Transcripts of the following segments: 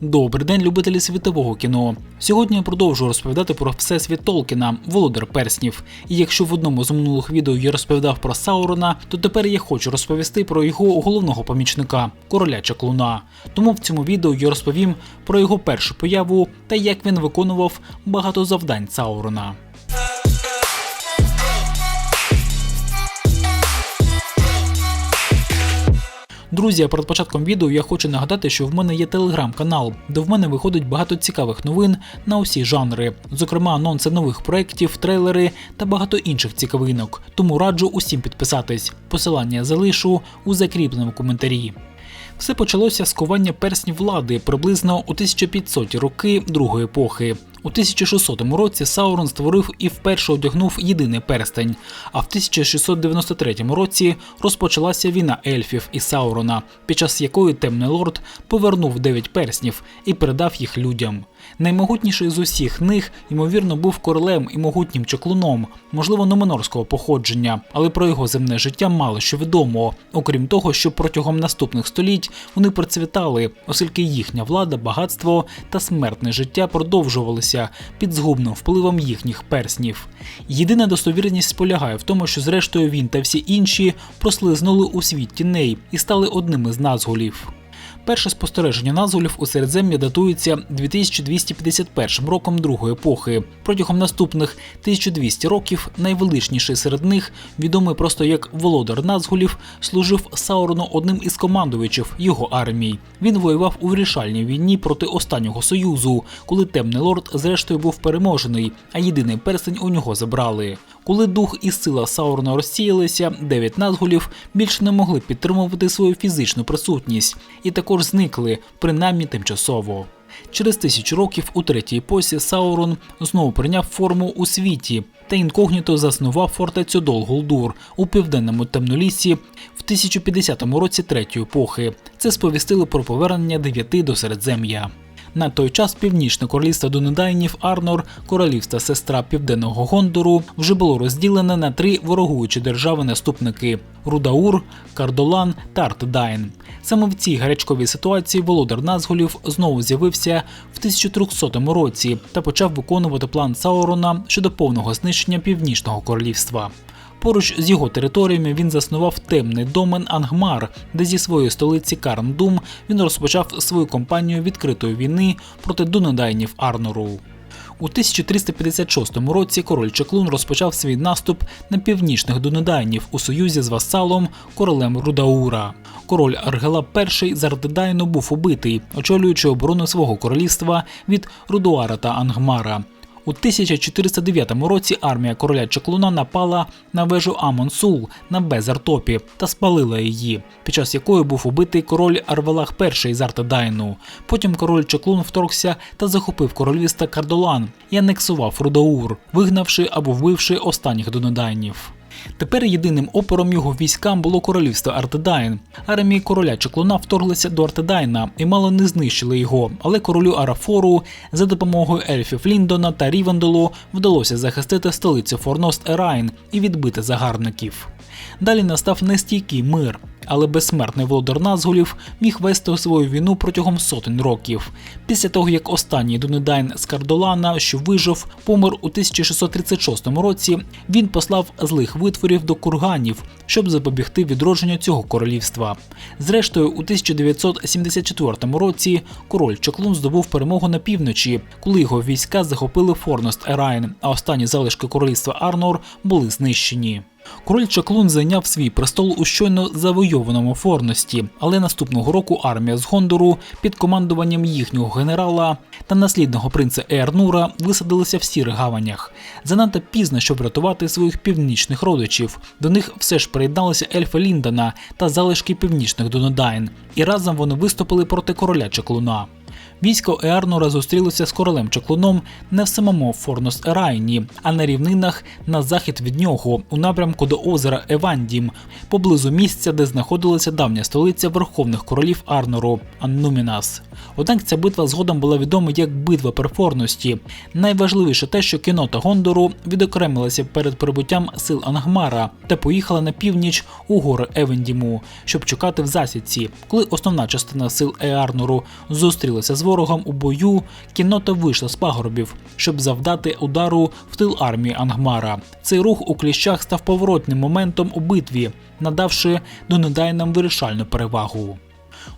Добрий день, любителі світового кіно. Сьогодні я продовжую розповідати про всесвіт Толкіна, володар перснів. І якщо в одному з минулих відео я розповідав про Саурона, то тепер я хочу розповісти про його головного помічника короля Чаклуна. Тому в цьому відео я розповім про його першу появу та як він виконував багато завдань Саурона. Друзі, перед початком відео я хочу нагадати, що в мене є телеграм-канал, де в мене виходить багато цікавих новин на усі жанри, зокрема анонси нових проєктів, трейлери та багато інших цікавинок. Тому раджу усім підписатись. Посилання залишу у закріпленому коментарі. Все почалося з ковання перснів влади приблизно у 1500 роки другої епохи. У 1600 році Саурон створив і вперше одягнув єдиний перстень. А в 1693 році розпочалася війна ельфів і Саурона, під час якої темний лорд повернув дев'ять перснів і передав їх людям. Наймогутніший з усіх них, ймовірно, був королем і могутнім чаклуном, можливо, номенорського походження, але про його земне життя мало що відомо, окрім того, що протягом наступних століть вони процвітали, оскільки їхня влада, багатство та смертне життя продовжувалися під згубним впливом їхніх перснів. Єдина достовірність полягає в тому, що зрештою він та всі інші прослизнули у світ тіней і стали одними з назгулів. Перше спостереження назгулів у середзем'я датується 2251 роком другої епохи. Протягом наступних 1200 років найвеличніший серед них, відомий просто як володар назгулів, служив Саурону одним із командувачів його армії. Він воював у вирішальній війні проти останнього союзу, коли темний лорд зрештою був переможений, а єдиний перстень у нього забрали. Коли дух і сила Саурона розсіялися, дев'ять назгулів більше не могли підтримувати свою фізичну присутність і також зникли, принаймні тимчасово. Через тисячу років у третій епосі Саурон знову прийняв форму у світі та інкогніто заснував фортецю Дол-Гулдур у південному темнолісі в 1050 році третьої епохи. Це сповістили про повернення дев'яти до Середзем'я. На той час північне королівство Дунедайнів Арнор, королівство сестра Південного Гондору, вже було розділене на три ворогуючі держави-наступники Рудаур, Кардолан та Артдайн. Саме в цій гарячковій ситуації володар Назголів знову з'явився в 1300 році та почав виконувати план Саурона щодо повного знищення північного королівства. Поруч з його територіями він заснував темний домен Ангмар, де зі своєї столиці Карндум він розпочав свою кампанію відкритої війни проти Дунедайнів Арнору. У 1356 році король Чеклун розпочав свій наступ на північних Дунедайнів у союзі з васалом королем Рудаура. Король Аргела І з був убитий, очолюючи оборону свого королівства від Рудуара та Ангмара. У 1409 році армія короля Чаклуна напала на вежу Амон-Сул на Безартопі та спалила її, під час якої був убитий король Арвелах І з Артедайну. Потім король Чеклун вторгся та захопив королівство Кардолан і анексував Рудаур, вигнавши або вбивши останніх донедайнів. Тепер єдиним опором його військам було королівство Артедайн. Армії короля Чеклуна вторглися до Артедайна і мало не знищили його, але королю Арафору за допомогою ельфів Ліндона та Рівендолу вдалося захистити столицю Форност Ерайн і відбити загарбників. Далі настав нестійкий мир, але безсмертний володар Назгулів міг вести свою війну протягом сотень років. Після того, як останній Дунедайн з Кардолана, що вижив, помер у 1636 році, він послав злих витворів до курганів, щоб запобігти відродженню цього королівства. Зрештою, у 1974 році король Чоклун здобув перемогу на півночі, коли його війська захопили Форност Ерайн, а останні залишки королівства Арнор були знищені. Король Чаклун зайняв свій престол у щойно завойованому Форності, але наступного року армія з Гондору під командуванням їхнього генерала та наслідного принца Еарнура висадилися в сірих гаванях. Занадто пізно, щоб врятувати своїх північних родичів. До них все ж приєдналися ельфи Ліндана та залишки північних Донодайн, і разом вони виступили проти короля Чаклуна. Військо Еарнора зустрілося з королем Чаклуном не в самому Форнос Ерайні, а на рівнинах на захід від нього, у напрямку до озера Евандім, поблизу місця, де знаходилася давня столиця верховних королів Арнору Аннумінас. Однак ця битва згодом була відома як битва перфорності. Найважливіше те, що кінота Гондору відокремилася перед прибуттям сил Ангмара та поїхала на північ у гори Евендіму, щоб чекати в засідці, коли основна частина сил Еарнору зустрілася з ворогом у бою, кіннота вийшла з пагорбів, щоб завдати удару в тил армії Ангмара. Цей рух у кліщах став поворотним моментом у битві, надавши донедайнам вирішальну перевагу.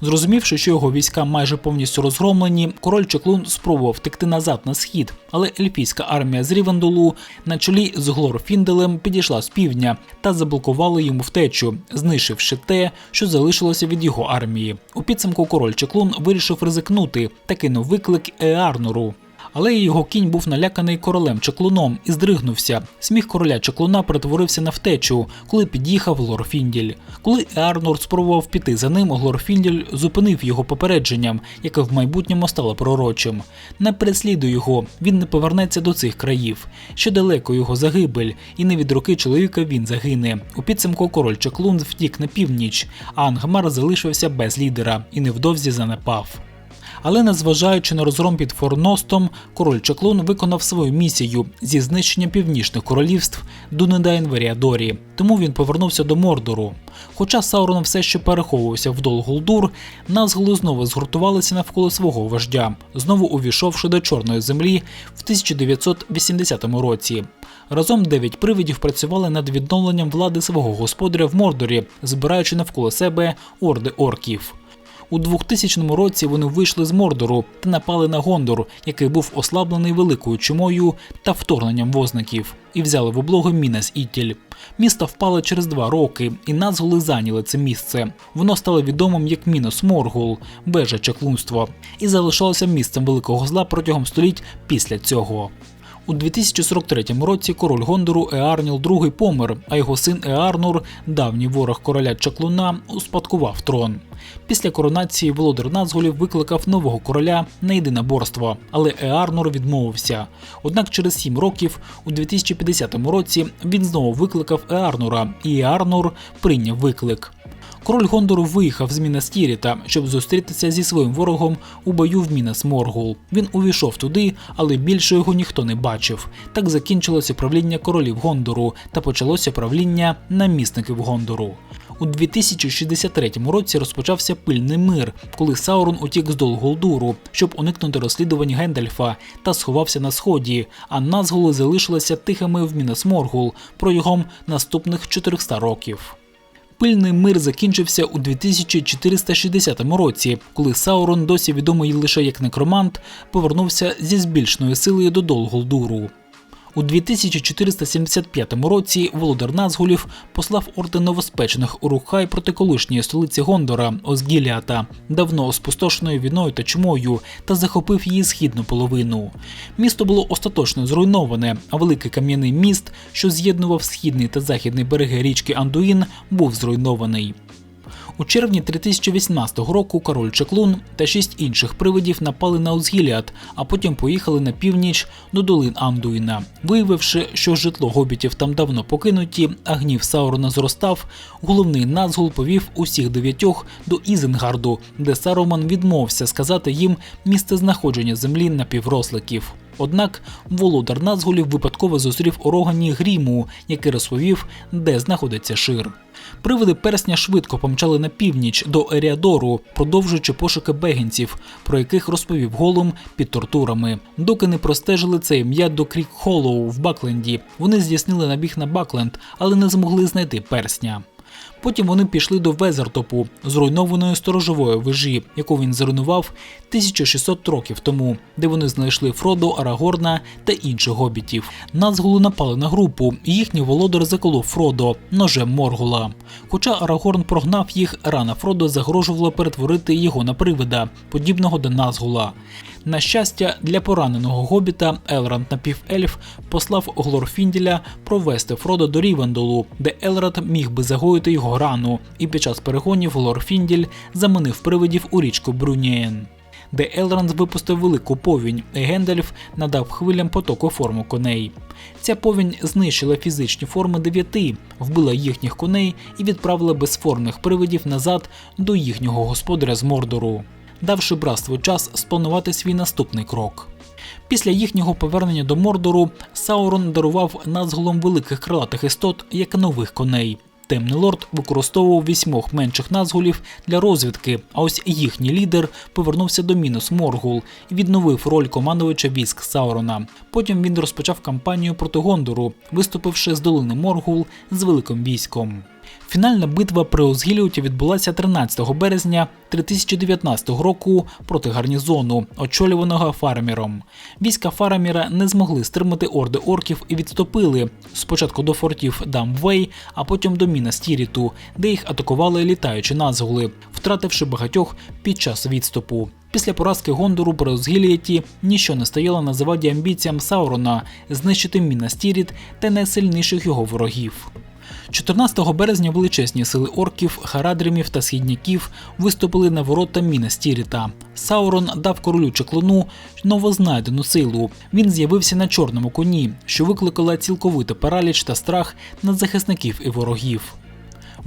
Зрозумівши, що його війська майже повністю розгромлені, король Чеклун спробував втекти назад на схід, але ельфійська армія з Рівендолу на чолі з Глорфінделем підійшла з півдня та заблокувала йому втечу, знищивши те, що залишилося від його армії. У підсумку король Чеклун вирішив ризикнути та кинув виклик Еарнуру. Але його кінь був наляканий королем Чеклуном і здригнувся. Сміх короля Чеклуна перетворився на втечу, коли під'їхав Лорфінділь. Коли Еарнур спробував піти за ним, Глорфінділь зупинив його попередженням, яке в майбутньому стало пророчим. Не переслідуй його, він не повернеться до цих країв. Ще далеко його загибель, і не від руки чоловіка він загине. У підсумку король Чеклун втік на північ, а Ангмар залишився без лідера і невдовзі занепав. Але незважаючи на розгром під Форностом, король Чаклун виконав свою місію зі знищення північних королівств Дунедайн Веріадорі, тому він повернувся до Мордору. Хоча Саурон все ще переховувався в Дол-Гулдур, назгули знову згуртувалися навколо свого вождя, знову увійшовши до Чорної землі в 1980 році. Разом дев'ять привидів працювали над відновленням влади свого господаря в Мордорі, збираючи навколо себе орди орків. У 2000 році вони вийшли з Мордору та напали на Гондор, який був ослаблений великою чумою та вторгненням возників, і взяли в облогу Мінас Ітіль. Місто впало через два роки, і Назгули зайняли це місце. Воно стало відомим як Мінос Моргул, вежа чаклунства, і залишалося місцем великого зла протягом століть після цього. У 2043 році король Гондору Еарніл II помер, а його син Еарнур, давній ворог короля Чаклуна, успадкував трон. Після коронації володар Назгулів викликав нового короля на єдиноборство, але Еарнур відмовився. Однак через сім років, у 2050 році, він знову викликав Еарнура, і Еарнур прийняв виклик. Король Гондору виїхав з Мінас Тіріта, щоб зустрітися зі своїм ворогом у бою в Мінас Моргул. Він увійшов туди, але більше його ніхто не бачив. Так закінчилося правління королів Гондору та почалося правління намісників Гондору. У 2063 році розпочався пильний мир, коли Саурон утік з Долголдуру, щоб уникнути розслідувань Гендальфа та сховався на сході, а Назгули залишилися тихими в Мінас Моргул протягом наступних 400 років. Пильний мир закінчився у 2460 році, коли Саурон, досі відомий лише як некромант, повернувся зі збільшеною силою до Долголдуру. У 2475 році володар Назгулів послав орден новоспечених Урухай проти колишньої столиці Гондора Озгіліата, давно спустошеною війною та чумою, та захопив її східну половину. Місто було остаточно зруйноване, а великий кам'яний міст, що з'єднував східний та західний береги річки Андуїн, був зруйнований. У червні 3018 року король Чеклун та шість інших привидів напали на Узгіліат, а потім поїхали на північ до долин Андуїна. Виявивши, що житло гобітів там давно покинуті, а гнів Саурона зростав, головний Назгул повів усіх дев'ятьох до Ізенгарду, де Саруман відмовився сказати їм місце знаходження землі напівросликів. Однак володар Назгулів випадково зустрів у Рогані Гріму, який розповів, де знаходиться шир. Привиди персня швидко помчали на північ до Еріадору, продовжуючи пошуки бегінців, про яких розповів Голум під тортурами. Доки не простежили це ім'я до Крік Холлоу в Бакленді. Вони здійснили набіг на Бакленд, але не змогли знайти персня. Потім вони пішли до Везертопу, зруйнованої сторожової вежі, яку він зруйнував 1600 років тому, де вони знайшли Фродо, Арагорна та інших гобітів. Назгулу напали на групу, і їхній володар заколов Фродо ножем Моргула. Хоча Арагорн прогнав їх, рана Фродо загрожувала перетворити його на привида, подібного до Назгула. На щастя, для пораненого гобіта Елранд напівельф послав Глорфінділя провести Фродо до Рівендолу, де Елранд міг би загоїти його рану, і під час перегонів Глорфінділь заманив привидів у річку Брюнієн. Де Елранд випустив велику повінь, і Гендальф надав хвилям потоку форму коней. Ця повінь знищила фізичні форми дев'яти, вбила їхніх коней і відправила безформних привидів назад до їхнього господаря з Мордору давши братству час спланувати свій наступний крок. Після їхнього повернення до Мордору Саурон дарував назголом великих крилатих істот як нових коней. Темний лорд використовував вісьмох менших назгулів для розвідки, а ось їхній лідер повернувся до Мінус Моргул і відновив роль командувача військ Саурона. Потім він розпочав кампанію проти Гондору, виступивши з долини Моргул з великим військом. Фінальна битва при Озгіліуті відбулася 13 березня 3019 року проти гарнізону, очолюваного Фараміром. Війська Фараміра не змогли стримати орди орків і відступили спочатку до фортів Дамвей, а потім до Міна Стіріту, де їх атакували літаючі назгули, втративши багатьох під час відступу. Після поразки Гондору при Озгілієті ніщо не стояло на заваді амбіціям Саурона знищити Міна Стіріт та найсильніших його ворогів. 14 березня величезні сили орків, харадримів та східняків виступили на ворота Міна Стіріта. Саурон дав королю чеклуну новознайдену силу. Він з'явився на чорному коні, що викликала цілковитий параліч та страх над захисників і ворогів.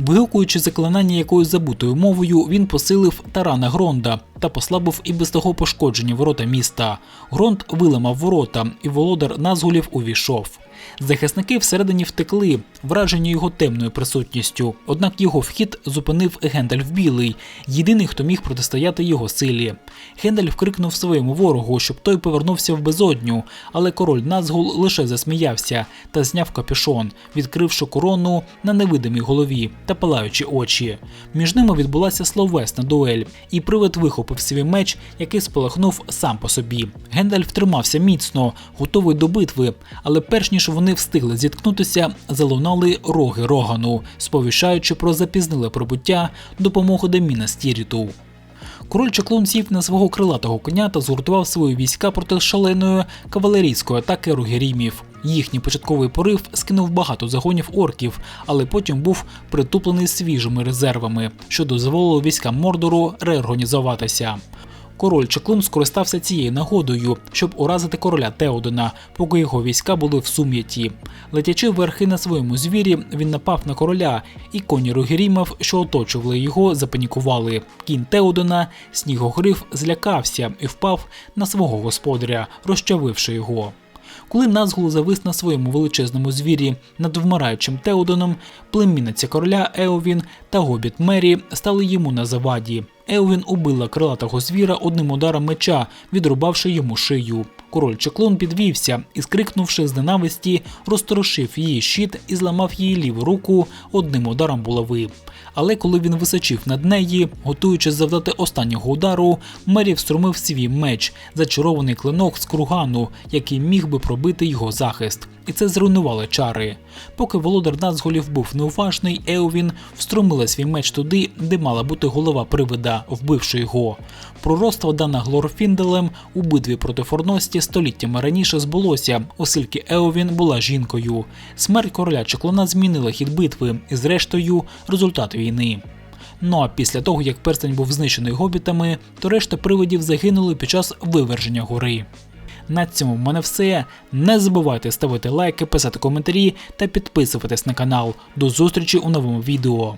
Вигукуючи заклинання якоюсь забутою мовою, він посилив тарана Гронда та послабив і без того пошкоджені ворота міста. Гронд виламав ворота, і володар Назгулів увійшов. Захисники всередині втекли, вражені його темною присутністю. Однак його вхід зупинив Гендальф Білий, єдиний, хто міг протистояти його силі. Гендальф крикнув своєму ворогу, щоб той повернувся в безодню, але король Назгул лише засміявся та зняв капюшон, відкривши корону на невидимій голові та палаючі очі. Між ними відбулася словесна дуель, і привид вихопив свій меч, який спалахнув сам по собі. Гендальф тримався міцно, готовий до битви, але перш ніж вони встигли зіткнутися, залунали роги рогану, сповіщаючи про запізниле прибуття допомоги Деміна Стіріту. Король Чаклун сів на свого крилатого коня та згуртував свої війська проти шаленої кавалерійської атаки ругерімів. Їхній початковий порив скинув багато загонів орків, але потім був притуплений свіжими резервами, що дозволило військам Мордору реорганізуватися. Король Чеклун скористався цією нагодою, щоб уразити короля Теодена, поки його війська були в сум'яті. Летячи верхи на своєму звірі, він напав на короля, і коні ругерімів, що оточували його, запанікували. Кінь Теодена, снігогриф, злякався і впав на свого господаря, розчавивши його. Коли Назгул завис на своєму величезному звірі над вмираючим Теодоном, племінниця короля Еовін та гобіт Мері стали йому на заваді. Еовін убила крилатого звіра одним ударом меча, відрубавши йому шию. Король Чеклун підвівся і, скрикнувши з ненависті, розторошив її щит і зламав її ліву руку одним ударом булави. Але коли він височив над неї, готуючись завдати останнього удару, Мері встромив свій меч, зачарований клинок з кругану, який міг би пробити його захист. І це зруйнувало чари. Поки володар Назголів був неуважний, Еовін встромила свій меч туди, де мала бути голова привида, вбивши його. Пророцтво дане Глорфінделем у битві проти Форності століттями раніше збулося, оскільки Еовін була жінкою. Смерть короля Чеклона змінила хід битви і, зрештою, результат війни. Ну а після того, як перстень був знищений гобітами, то решта привидів загинули під час виверження гори. На цьому в мене все. Не забувайте ставити лайки, писати коментарі та підписуватись на канал. До зустрічі у новому відео.